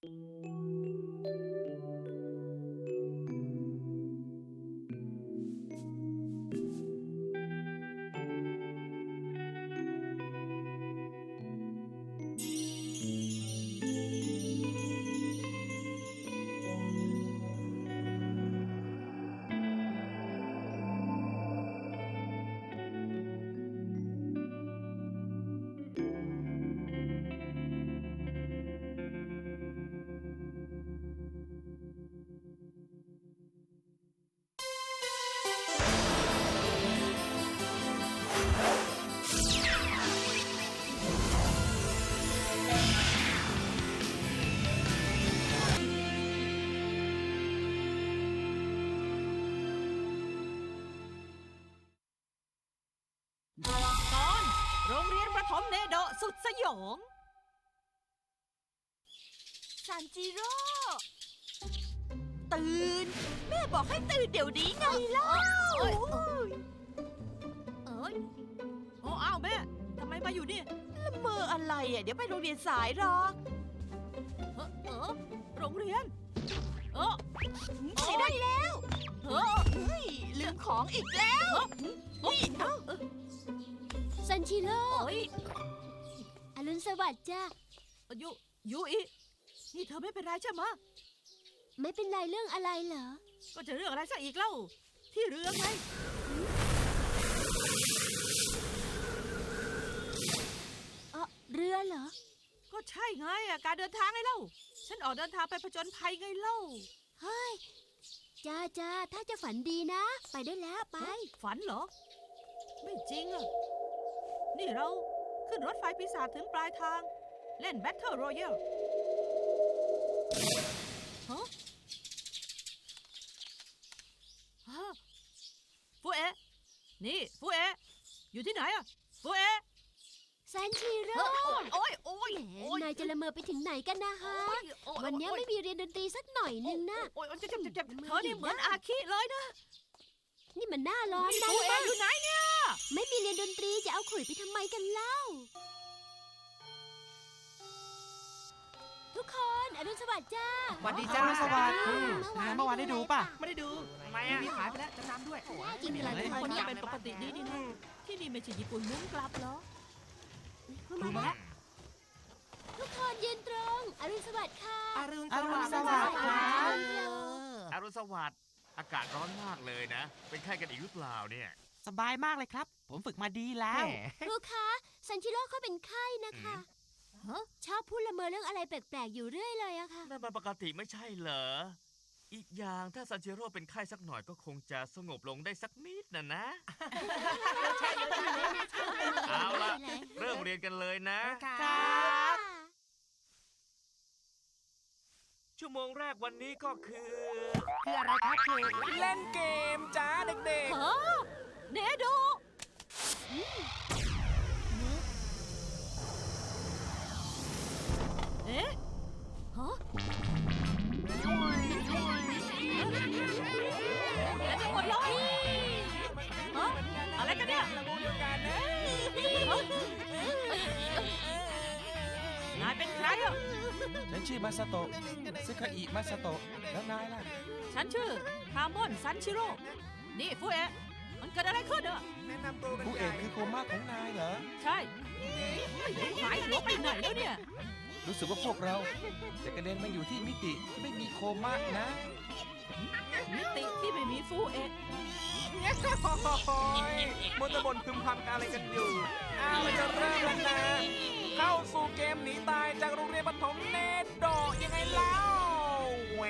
Thank mm -hmm. you. ซันจิโร่ ตื่น แม่บอกให้ตื่นเดี๋ยวนี้ไงเล่าเอ้ยเอ้ยโอ้อ้าวแม่ทำไมมาอยู่นี่ละเมออะไรอะ เดี๋ยวไปโรงเรียนสายหรอกเออเออโรงเรียนเออไปได้แล้วเออเฮ้ยลืมของอีกแล้วนี่เอ้าซันชิโร่เอ้ยอรุณสวัสดิ์จ้ายูยูอี นี่เธอไม่เป็นไรใช่ไหมะไม่เป็นไรเรื่องอะไรเหรอ ก็จะเรื่องอะไรซะอีกเล่า ที่เรือไงเออเรือเหรอ ก็ใช่ไงอะการเดินทางไงเล่า ฉันออกเดินทางไปผจญภัยไงเล่า เฮ้ย จ้าจ้าถ้าจะฝันดีนะ ไปได้แล้วไป ฝันเหรอ ไม่จริงอะนี่เราขึ้นรถไฟปีศาจถึงปลายทาง เล่น Battle Royale ฮ ฟูเอะนี่ฟูเอะอยู่ที่ไหนอะฟูเอะซันชิโร่โอ้ยโอ้ยแหมโอ้ยนายจะละเมอไปถึงไหนกันนะฮะ โอ้ยโอ้ยวันนี้ไม่มีเรียนดนตรีสักหน่อยนึงนะ โอ้ยโอ้ยเจ็บเจ็บเจ็บเธอนี่เหมือนอาคิเลยนะนี่มันหน้าร้อนนะฟูเอะอยู่ไหนเนี่ย ไม่มีเรียนดนตรีจะเอาขลุ่ยไปทำไมกันเล่า คนอรุณสวัสดิ์จ้า สวัสดีจ้าสวัสดีอืมเมื่อวานได้ดูป่ะ ไม่ได้ดูทำไมทีอะวีขายไปแล้วจำนำด้วยจริงเหรอทุกคนเยก็เป็นปกติดีนี่นะที่นี่ไม่ใช่ญี่ปุ่นมุ้งกลับเหรอมาแล้วทุกคนยืนตรง อรุณสวัสดิ์ค่ะอรุณอรุณสวัสดิ์ครับอรุณสวัสดิ์อากาศร้อนมากเลยนะ เป็นไข้กันอีกหรือเปล่าเนี่ย สบายมากเลยครับ ผมฝึกมาดีแล้แหวมครูคะซันชิโร่เขาเป็นไข้นะคะ ฮะชอบพูดละเมอเรื่องอะไรแปลกๆอยู่เรื่อยเลยอะค่ะ นั่นมันปกติไม่ใช่เหรอ อีกอย่างถ้าซันเชโร่เป็นไข้สักหน่อยก็คงจะสงบลงได้สักนิดนะนะ เอาละเริ่มเรียนกันเลยนะ ครับ ชั่วโมงแรกวันนี้ก็คือ คืออะไรครับครูเล่นเกมจ้าเด็กฮะเนโด เอ๊ะฮะแล้วจะหมดเลยฮะอะไรกันเนี่ยฮะนายเป็นใครอะฉันชื่อมาสโตะซึคาอิมาสโตะแล้วนายล่ะ ฉันชื่อคามอนซันชิโร่ นี่ฟูเอะมันเกิดอะไรขึ้นอะแนะนำตัวเป็นผู้เอกคือโคม่าของนายเหรอ ใช่หายหัวไปไหนแล้วเนี่ย รู้สึกว่าพวกเราจะกระเด็นมาอยู่ที่มิติที่ไม่มีโคม่านะ มิติที่ไม่มีฟูเอะโอ้ยมัวแต่บ่นพึมพำกันอะไรกันอยู่อ้าวจะเริ่มแล้วนะ เข้าสู่เกมหนีตายจากโรงเรียนปฐมเนโดะยังไงเล่าแหว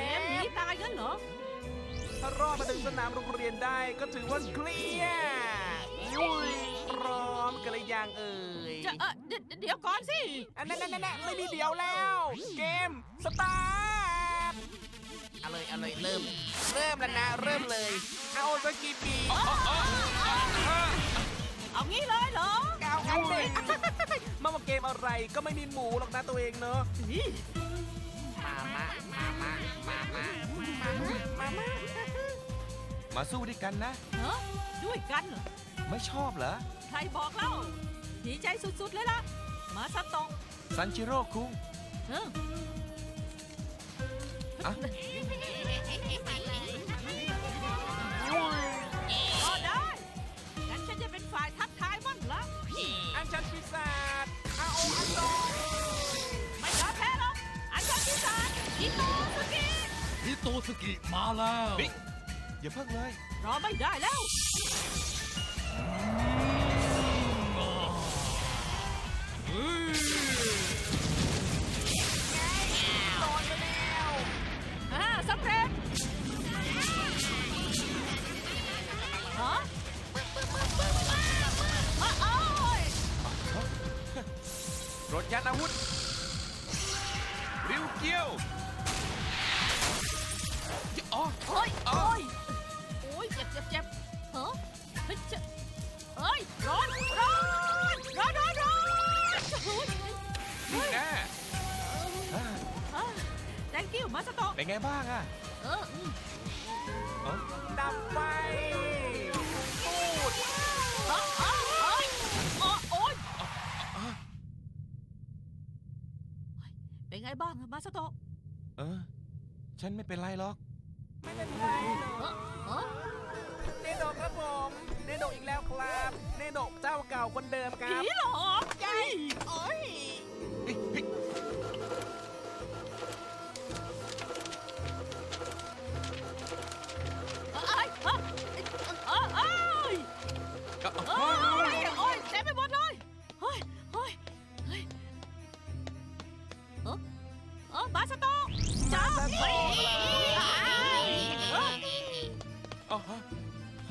เกมหนีตายกันเหรอ ถ้ารอดมาถึงสนามโรงเรียนได้ก็ถือว่าเคลียร์ยุยพร้อมกันหรือยังเอ่ยจะเออ เดี๋ยวเดี๋ยวก่อนสิ อันนั้นนั่นนั่นไม่มีเดียวแล้ว เกมสตาร์ทเอาเลยเอาเลยเริ่ม เริ่มแล้วนะ เริ่มเลย เอาสกีบีเอางี้เลยเหรอเอาเอาเลยมาว่าเกมอะไรก็ไม่มีหมูหรอกนะตัวเองเนอะอีมามามามามามามามามาสู้ด้วยกันนะเนอะด้วยกันเหรอไม่ชอบเหรอ ใครบอกเล่าดีใจสุดๆเลยล่ะ มาสตองซันชิโร่คุงเออก็ได้งั้นฉันจะเป็นฝ่ายทักทายมั่งละอันชันปีศาจอาโออันโดไม่ยอมแพ้หรอกอันเชิญปีศาจอิโตสุกิฮิโตสกิมาแล้วเฮ้ยอย่าเพิ่งเลย รอไม่ได้แล้ว สำเร็จฮะอะโอ้ยรถยันอาวุธริวเกียวอ๋อโอ้ยโอ้ยโอ้ยเจ็บเจ็บเจ็บฮะเฮ้ยเจ็บเฮ้ยร้อนร้อน thank you มาสโตะเป็นไงบ้างอะเอออืมดับไฟตูดอ๋ออ๋ออ๋ออ๋อโอ้ยเป็นไงบ้างอะมาสโตะเออ ฉันไม่เป็นไรหรอก ไม่เป็นไรเออเออเนโดครับผม เนโดอีกแล้วครับ เนโดเจ้าเก่าคนเดิมคผีรับ หลอกใจโอ้ยเฮ้ย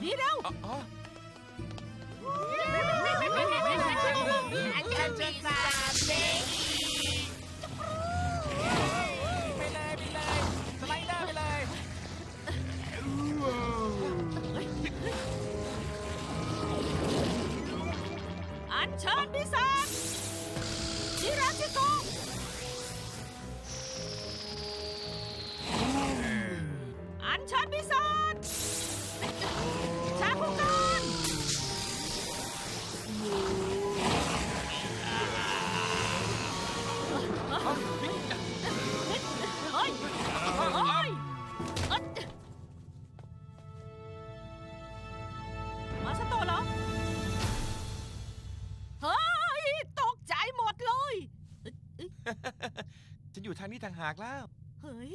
นี่เร็วอาจล็ก ทางนี้ทางหากแล้ว เฮ้ย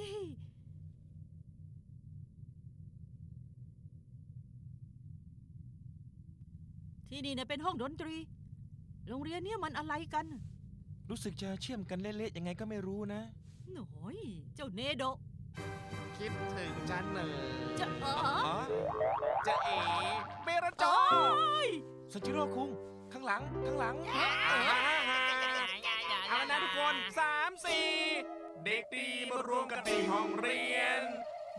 ที่นี่เนี่ยเป็นห้องดนตรี โรงเรียนเนี่ยมันอะไรกัน รู้สึกจะเชื่อมกันเละๆยังไงก็ไม่รู้นะ หน่อย เจ้าเนโดะคิดถึงจันเหนอจะเอออ๋อจะเอ๋เบรจโอ้อยสจิโร่คุงข้างหลังข้างหลังเอาละนะทุกคนสาม สี่เด็กดีมารวมกันที่ห้องเรียน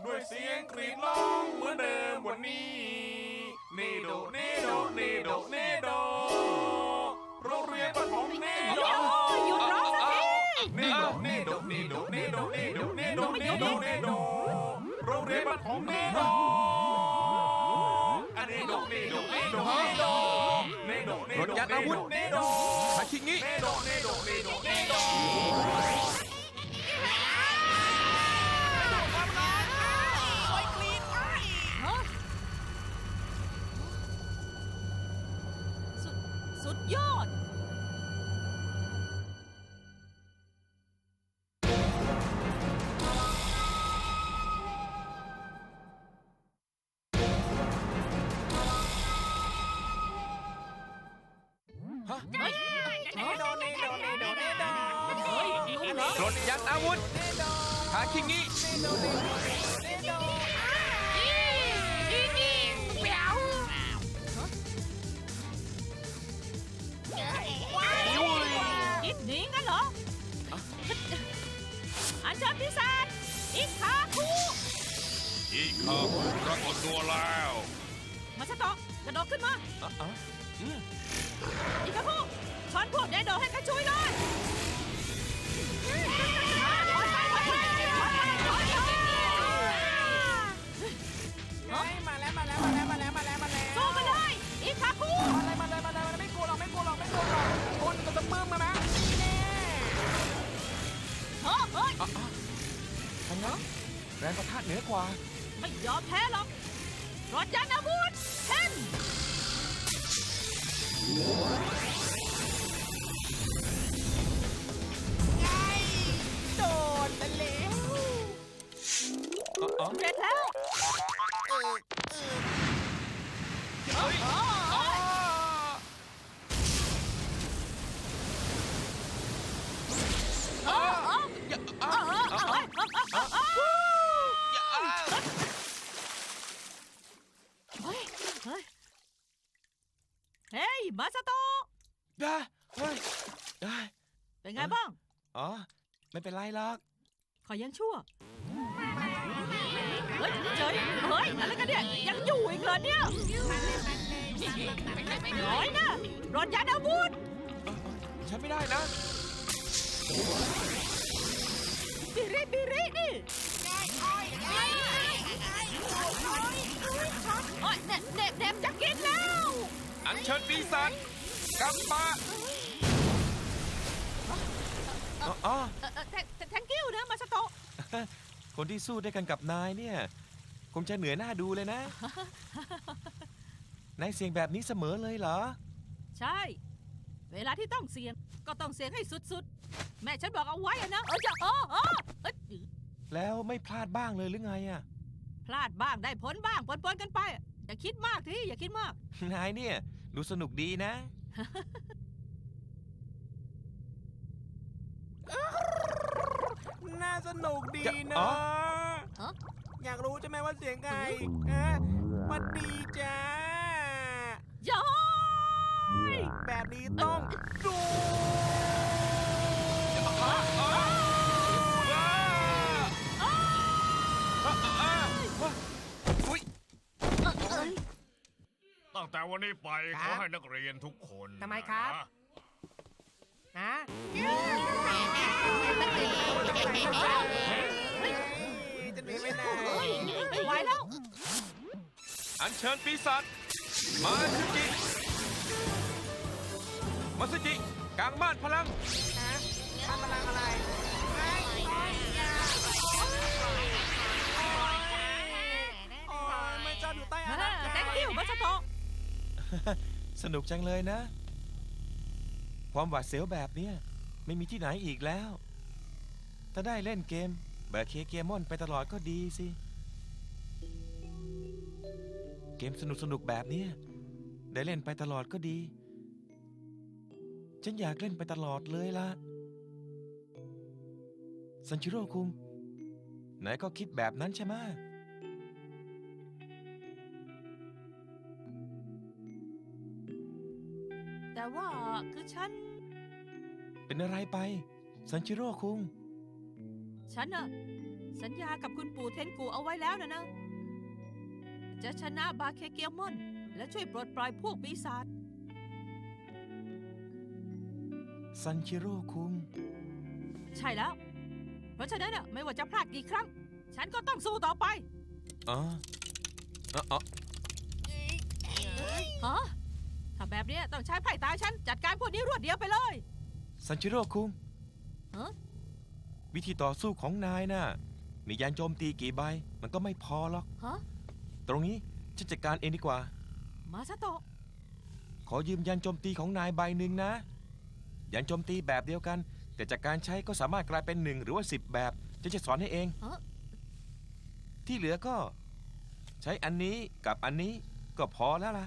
ด้วยเสียงกรีดร้องเหมือนเดิมวันนี้เนโดเนโดเนโดเนโดโรงเรียนประถมเนโดหยุดร้องสักทีเนโดเนโดเนโดเนโดเนโดเนโดเนโดเนโดโรงเรียนประถมเนโดอันเนโดเนโดเนโด ยัดอาวุธเนโดฮาคิงิ อาวุธฮาคิงิคิดหนีงั้นเหรอ อันเชิญพิศาจอิคาคุอีกข้าปรากฏตัวแล้วมาสโตะกระโดดขึ้นมาอะอะอืมอิคาคุชอนพวกแดนโดให้กระชุยเลย ป เป็นไรหรอกขอยังชั่วเฮ้ยเจ๋ยเฮ้ยอะไรกันเนี่ยยังอยู่อีกเหรอเนี่ยน้อยนะรถยานอาวุธใช้ไม่ได้นะบิริบิรินี่โอ้ยเน็บเน็บเน็บจะกินแล้ว อัญเชิญปีศาจกลับมาอ๋อ วนะมาสโตะคนที่สู้ด้วยกันกับนายเนี่ย คงจะเหนือหน้าดูเลยนะ นายเสียงแบบนี้เสมอเลยเหรอ ใช่ เวลาที่ต้องเสี่ยงก็ต้องเสี่ยงให้สุดๆ แม่ฉันบอกเอาไว้อะนะเออจะเออเออเอยแล้วไม่พลาดบ้างเลยหรือไงอะพลาดบ้างได้ผลบ้างปนๆกันไป อย่าคิดมากทีอย่าคิดมาก นายเนี่ยดูสนุกดีนะ น่าสนุกดีจะเนอ๋อะอฮะ อยากรู้ใช่ไหมว่าเสียงใครฮะมันดีจ้า ย้อยแบบนี้ต้องดูอุ้ย ตั้งแต่วันนี้ไปคขรับอให้นักเรียนทุกคนทำไมครับ นะฮะ จะหนีไปไหนเฮ้ยไม่ไหวแล้ว อัญเชิญปีศาจมาสจิมาสจิกลางบ้านพลังฮะทำพลังอะไรไม่โอ้ยไม่ชอบอยู่ใต้อาณาแตงกิ้วมาสโตะสนุกจังเลยนะ ความหวาดเสียวแบบเนี้ยไม่มีที่ไหนอีกแล้ว ถ้าได้เล่นเกมแบบเคเกมอนไปตลอดก็ดีสิ เกมสนุกสนุกๆแบบเนี้ยได้เล่นไปตลอดก็ดี ฉันอยากเล่นไปตลอดเลยล่ะซันชิโร่คุงไหนก็คิดแบบนั้นใช่ไหมะแต่ว่าคือฉัน เป็นอะไรไปซันชิโร่คุง ฉันน่ะ สัญญากับคุณปู่เทนกูเอาไว้แล้วนะนะ จะชนะบาเคเกียมอน และช่วยปลดปล่อยพวกปีศาจซันชิโร่คุงใช่แล้ว เพราะฉะนั้นน่ะไม่ว่าจะพลาดกี่ครั้ง ฉันก็ต้องสู้ต่อไปอ๋ออ๋ออ๋อฮะถ้าแบบเนี้ยต้องใช้ไพ่ตาฉัน จัดการพวกนี้รวดเดียวไปเลย ซันชิโร่คุงฮะ วิธีต่อสู้ของนายน่ะ มียานโจมตีกี่ใบ มันก็ไม่พอหรอก ฮะ ตรงนี้ฉันจัดการเองดีกว่า มาซาโตะ ขอยืมยานโจมตีของนายใบหนึ่งนะ ยานโจมตีแบบเดียวกัน แต่จากการใช้ก็สามารถกลายเป็นหนึ่งหรือว่าสิบแบบฉันจะสอนให้เอง ฮะ ที่เหลือก็ ใช้อันนี้กับอันนี้ก็พอแล้วล่ะ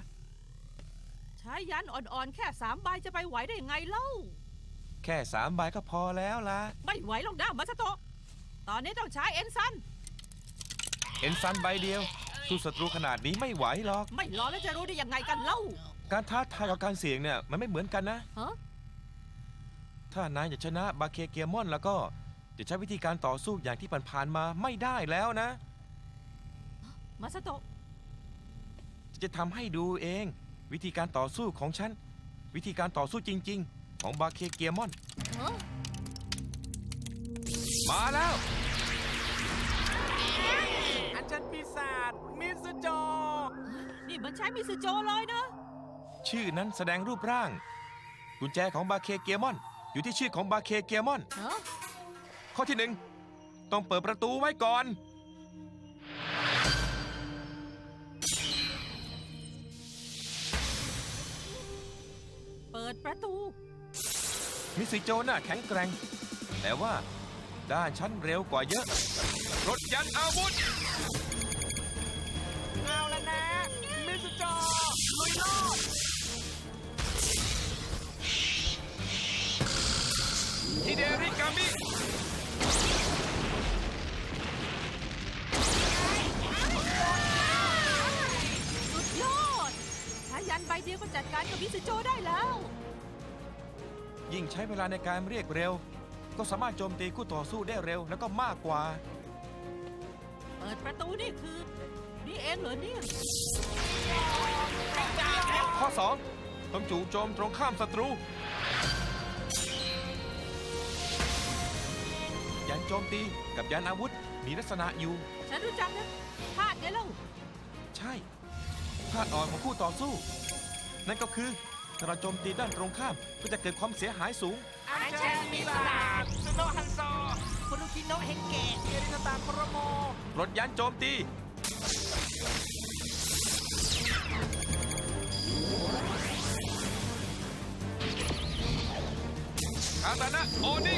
ใช้ยันอ่อนๆ แค่สามใบจะไปไหวได้ยังไงเล่า แค่สามใบก็พอแล้วล่ะ ไม่ไหวหรอกนะมาซาโตะตอนนี้ต้องใช้เอ็นซัน เอ็นซันใบเดียวสู้ศัตรูขนาดนี้ไม่ไหวหรอก ไม่รอแล้วจะรู้ได้ยังไงกันเล่าการท้าทายกับการเสี่ยงเนี่ยมันไม่เหมือนกันนะ ฮะถ้านายจะชนะบาเคเกียมอนแล้วก็จะใช้วิธีการต่อสู้อย่างที่ผ่านๆมาไม่ได้แล้วนะ มาซาโตะจะทำให้ดูเอง วิธีการต่อสู้ของฉัน วิธีการต่อสู้จริง ๆ ของบาเคเกียมอน มาแล้ว อาจารย์ปีศาจมิสุโจ นี่มันใช้มิสโจเลยนะ ชื่อนั้นแสดงรูปร่าง กุญแจของบาเคเกียมอน อยู่ที่ชื่อของบาเคเกียมอนข้อที่หนึ่งต้องเปิดประตูไว้ก่อน เปิดประตู มิสิโจน่ะแข็งแกร่ง แต่ว่าด้านฉันเร็วกว่าเยอะ รถยันอาวุธ เอาแล้วนะ มิสโจลุยโล ใช้เวลาในการเรียกเร็ว ก็สามารถโจมตีคู่ต่อสู้ได้เร็วแล้วก็มากกว่า เปิดประตูนี่คือ นี่เองเหรอเนี่ยข้อ 2 ต้องจู่โจมตรงข้ามศัตรูยันโจมตีกับยันอาวุธมีลักษณะอยู่ ฉันรู้จักนะธาตุเนี่ยเล่าใช่ธาตุอ่อนของคู่ต่อสู้ นั่นก็คือ ถ้าเราโจมตีด้านตรงข้ามก็จะเกิดความเสียหายสูงอันเชนมิลาดสุโนฮันโซคุณลูกิโนะเฮงเกะเอริสตาโคโรโมรถยันโจมตี คาตานะโอนิ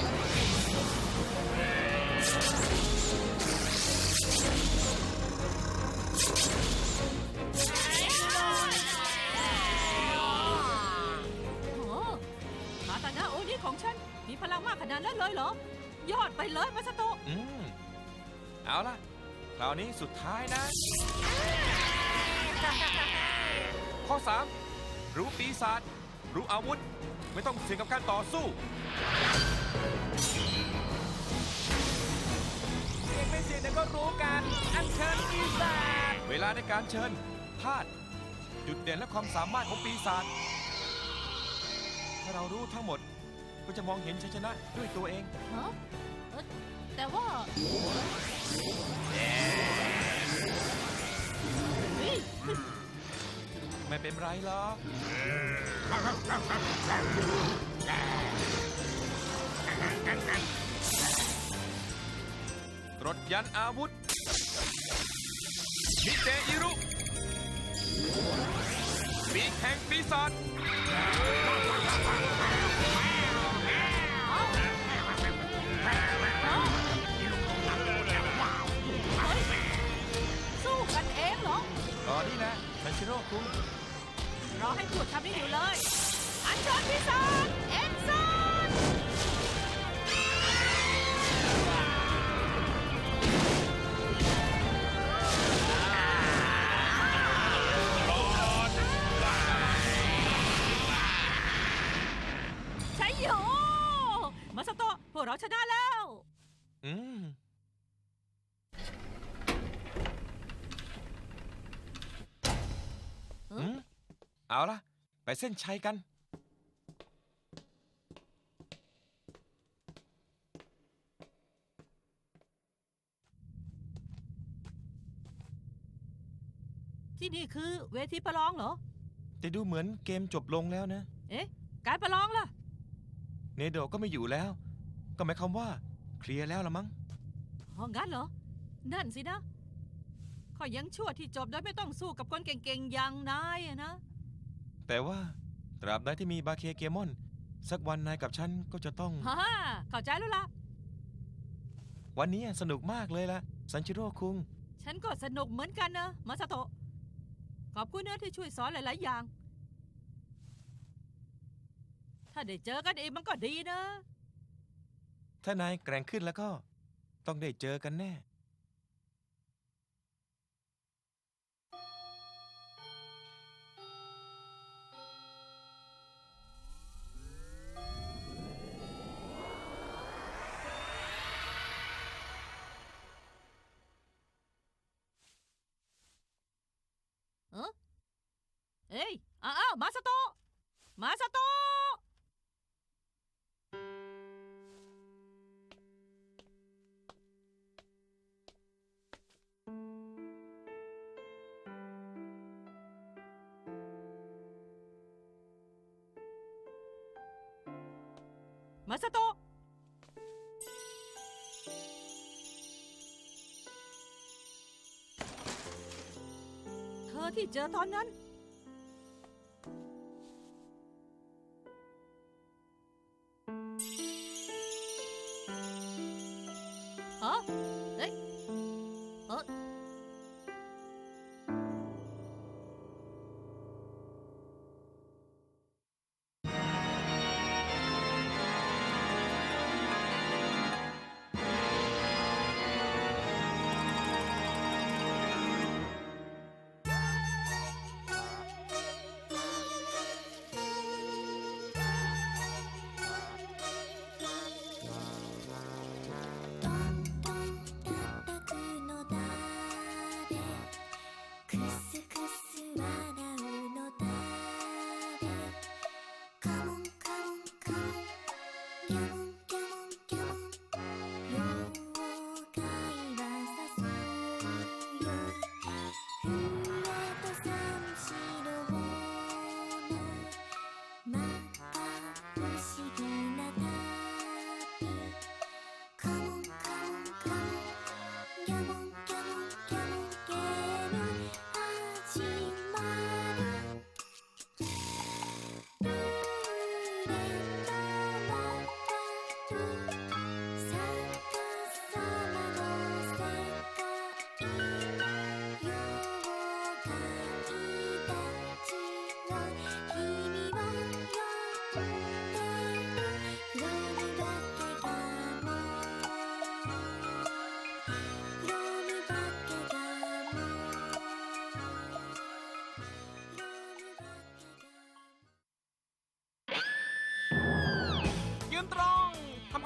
ของฉัน มีพลังมากขนาดนั้นเลยเหรอ ยอดไปเลยมาสโตะอืม เอาล่ะ คราวนี้สุดท้ายนะ ข้อ 3 รู้ปีศาจรู้อาวุธ ไม่ต้องเสี่ยงกับการต่อสู้ เสียงไม่เสียงเดี๋ยวก็รู้กัน อันเชิญปีศาจเวลาในการเชิญธาตุจุดเด่นและความสามารถของปีศาจถ้าเรารู้ทั้งหมด ก็จะมองเห็นชัยชนะด้วยตัวเอง ฮะเอ้อแต่ว่าเฮ้ยไม่เป็นไรหรอกรถยันอาวุธมิเตอิรุปีกแห่งปีศาจ ทันชิโร่คุงรอให้พูดคำนี้อยู่เลย อันเชิญพิศาจเอ็นซอนใช่โยมาสโตะพวกเราชนะแล้ว อืม อืม เอาละไปเส้นชัยกัน ที่นี่คือเวทีประลองเหรอ แต่ดูเหมือนเกมจบลงแล้วนะ เอ๊ะ การประลองล่ะ เนโดะก็ไม่อยู่แล้ว ก็หมายความว่าเคลียร์แล้วละมั้ง อ๋องั้นเหรอ นั่นสินะ ข้อยังชั่วที่จบโดยไม่ต้องสู้กับคนเก่งๆอย่างนายอะนะ แต่ว่าตราบใดที่มีบาเคเกมอน สักวันนายกับฉันก็จะต้อง ฮ่าเข้าใจแล้วล่ะ วันนี้สนุกมากเลยละซันชิโร่คุง ฉันก็สนุกเหมือนกันนะมาสโตะขอบคุณนะที่ช่วยสอนหลาย ๆ อย่าง ถ้าได้เจอกันอีกมันก็ดีนะ ถ้านายแกร่งขึ้นแล้วก็ ต้องได้เจอกันแน่ เอ้ยอ้าวมาสโตะมาสโตะมาสโตะเธอที่เจอตอนนั้น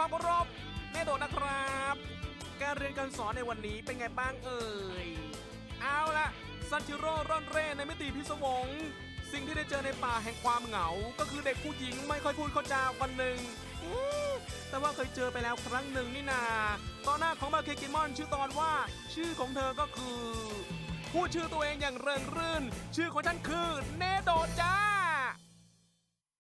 ความเคารพแม่โดดนะครับ การเรียนการสอนในวันนี้เป็นไงบ้างเอ่ย เอาละซันจิโร่ร่อนเร่ในมิติพิศวง สิ่งที่ได้เจอในป่าแห่งความเหงา ก็คือเด็กผู้หญิงไม่ค่อยพูดเข้าจาวันหนึ่ง แต่ว่าเคยเจอไปแล้วครั้งหนึ่งนี่นา ตอนหน้าของมาเคกิมอนชื่อตอนว่า ชื่อของเธอก็คือ พูดชื่อตัวเองอย่างเริงรื่น ชื่อของฉันคือเนโดจ้า